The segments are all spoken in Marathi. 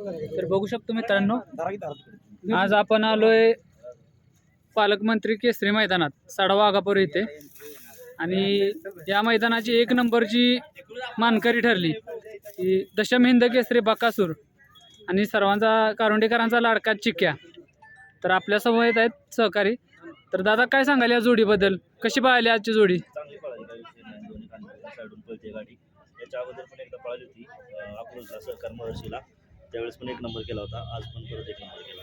तर बघू शकतो मित्रांनो आज आपण आलोय पालकमंत्री केसरी मैदानात साडा वाघापूर येथे आणि या मैदानाची एक नंबरची मानकरी ठरली की दशम हिंद केसरी बकासूर आणि सर्वांचा कारुंडेकरांचा लाडका चिक्या. तर आपल्यासमोर येत आहेत सहकारी. तर दादा काय सांगाल या जोडीबद्दल? कशी पाहिली आजची जोडी? गाडी. याच्या अगोदर पण एकदा पळाली होती सहकार महर्षीला. त्यावेळेस पण एक नंबर केला होता आज पण परत एक नंबर केला.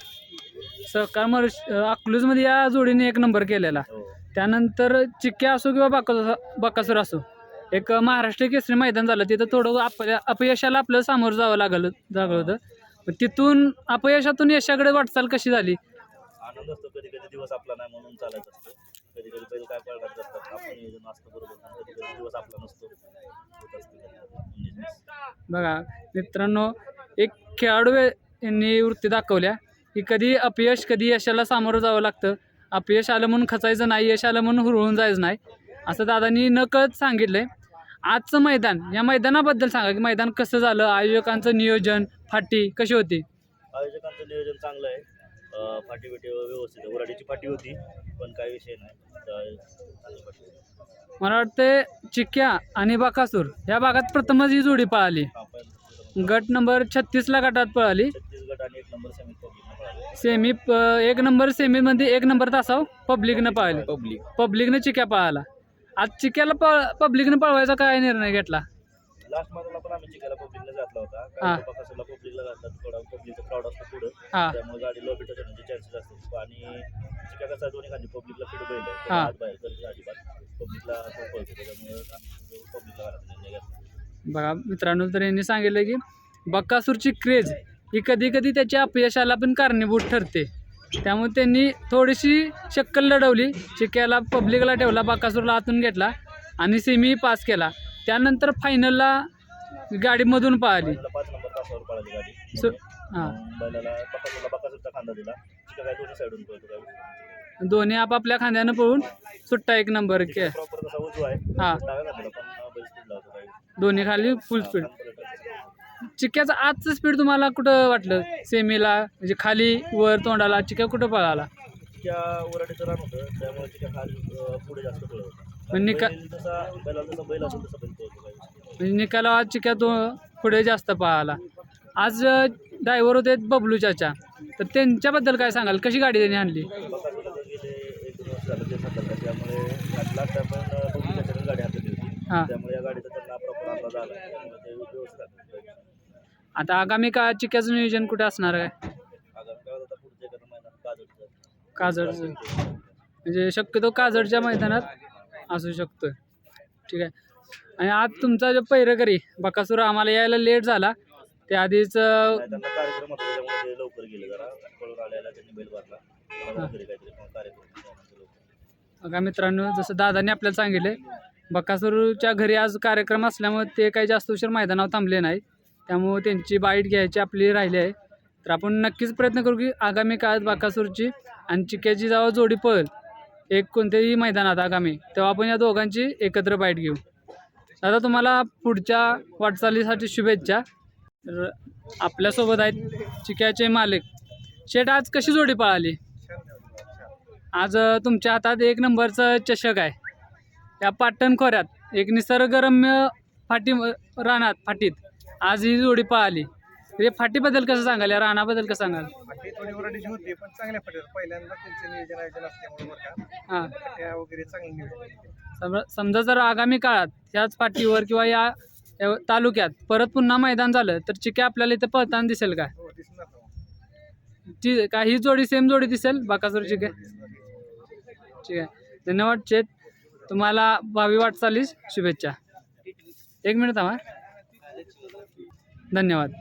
सहकार मर अकलूजमध्ये या जोडीने एक नंबर केलेला. हो. त्यानंतर चिक्क्या असो किंवा बाका बाकासूर असो एक महाराष्ट्र केसरी मैदान झालं तिथं थोडं आपल्या अपयशाला आपलं सामोरं जावं लागलं लागलं होतं. तिथून अपयशातून यशाकडे वाटचाल कशी झाली? आनंद असतो कधी कधी दिवस आपला नाही म्हणून चालत असतो. कधी कधी बैल काय पळणार असतात आपण नियोजन असतं बरोबर कधी कधी दिवस आपला नसतो. बघा मित्रांनो एक खेळाडू यांनी वृत्ती दाखवल्या की कधी अपयश कधी यशाला सामोरं जावं लागतं. अपयश आलं म्हणून खचायचं नाही यश आलं म्हणून हुरळून जायचं नाही. असं दादांनी नकळत सांगितलंय. आजचं मैदान या मैदानाबद्दल सांगा की मैदान कसं झालं? आयोजकांचं नियोजन फाटी कशी होती? आयोजकांचं नियोजन चांगलं आहे. फाटी बिटी व्यवस्थित आहे. उराडीची फाटी होती पण काही विषय नाही. मला वाटतं चिक्क्या आणि बाकासूर या भागात प्रथमच ही जोडी पळाली. गट नंबर छत्तीसला गटात पळाली. आणि एक नंबर सेमी पब्लिकनं पळाले. सेमी प- एक नंबर सेमीमध्ये एक नंबर तासाव पब्लिकनं पळाली. पब्लिक. पब्लिकनं चिक्या पळाला. आज चिक्याला पळ पब्लिकनं पळवायचा काय निर्णय घेतला? लास्ट मधला पण आम्ही चिकाला पब्लिकला घातला होता. हा. काय पकासला पब्लिकला घातला थोडा पब्लिकचा क्राऊड असतो पुढं. हा. त्यामुळे गाडी लो बिट होण्याचे चान्सेस असतात. आणि चिका कसा दोन्ही खाली पब्लिकला फिट बैल आहे हा. त्याला हात बाहेर करते अजिबात पब्लिकला तो पळतो. त्याच्यामुळे आम्ही पब्लिकला घालायचा निर्णय घेतला. बघा मित्रांनो तर यांनी सांगितलं की बक्कासूरची क्रेज ही कधी कधी त्याच्या अपयशाला पण कारणीभूत ठरते. त्यामुळे त्यांनी थोडीशी शक्कल लढवली चिक्याला पब्लिकला ठेवला बक्कासूरला आतून घेतला आणि सेमी पास केला. त्यानंतर फायनलला गाडीमधून पळाली. सो हां. दोन्ही आपापल्या खांद्यानं पळून सुट्टा एक नंबर के. हा. डाव्या खांद्याला पण बैल स्पीडला होतो काही दोन्ही खाली फुल स्पीड चिक्क्याचं आजचं स्पीड तुम्हाला कुठं वाटलं? सेमीला म्हणजे खाली वर तोंडाला चिक्या कुठं पळाला? त्या वराडीचं रान होतं त्यामुळे चिका खाली अं, पुढे जास्त पळत होता. पण निका बैल जसा बैलाला जसा बैल असेल तसा बैल पळतो काही विषय नाही. म्हणजे निकालात चिक्या तो पुढे जास्त पळाला. आज ड्रायव्हर होते बबलू चाचा. तर त्यांच्याबद्दल काय सांगाल? कशी गाडी त्यांनी आणली? बकासूरला तर गेले एक दोन वर्ष झालं ते सातारला त्यामुळे लास्ट आपण बघून गाडी हातातली होती हां. त्यामुळे या गाडीचा त्यांना प्रॉपर ते व्यवस्थित. आता आगामी काळात चिक्याचं नियोजन कुठे असणार आहे? आगामी काळात आता पुढच्या एखाद्या महिन्यात काजळचं. काजडचं म्हणजे शक्यतो काजडच्या मैदानात असू शकतो ठीक आहे. आणि आज तुमचा जो पैरकरी बकासूर आम्हाला यायला लेट झाला. ते आधीच अं, नाही, त्यांना कार्यक्रम होता त्यामुळे ते लवकर गेले जरा. पळून आलेला त्यांनी बैल भरला. मला घरी काहीतरी पण कार्यक्रम होता, त्यामुळे ते लवकर बघा मित्रांनो जसं दादाने आपल्याला सांगितले बकासूरच्या घरी आज कार्यक्रम असल्यामुळे ते काही जास्त उशीर मैदानावर थांबले नाही त्यामुळे त्यांची बाईट घ्यायची आपली राहिली आहे. तर आपण नक्कीच प्रयत्न करू की आगामी काळात बाकासूरची आणि चिक्याची जेव्हा जोडी पळेल. एक कोणत्याही मैदानात आगामी. तेव्हा आपण या दोघांची एकत्र बाईट घेऊ. दादा तुम्हाला पुढच्या वाटचालीसाठी शुभेच्छा. तर आपल्यासोबत आहेत चिक्याचे मालक. शेट आज कशी जोडी पळाली? आज तुमच्या हातात एक नंबरचं चषक आहे. या पाटण खोऱ्यात एक निसर्गरम्य फाटी रानात फाटीत. आज ही जोडी पळाली हे फाटीबद्दल कसं सांगाल? या रानाबद्दल कसं सांगाल? फाटी थोडी ओरडीची होती पण चांगल्या फाटीवर पहिल्यांदा त्यांचं नियोजन आयोजन असल्यामुळे बरं का. हां. फाट्या वगैरे चांगलं नियोजन आहे. समजा समजा जर आगामी काळात ह्याच फाटीवर किंवा या या तालुक्यात परत पुन्हा मैदान झालं तर चिके आपल्याला इथं पळताना दिसेल का? हो दिसणार ना. ती का ही जोडी सेम जोडी दिसेल? बाकासूर चिके. ठीक आहे धन्यवाद चेत. तुम्हाला भावी वाटचालीस शुभेच्छा. एक मिनिट थांबा. धन्यवाद.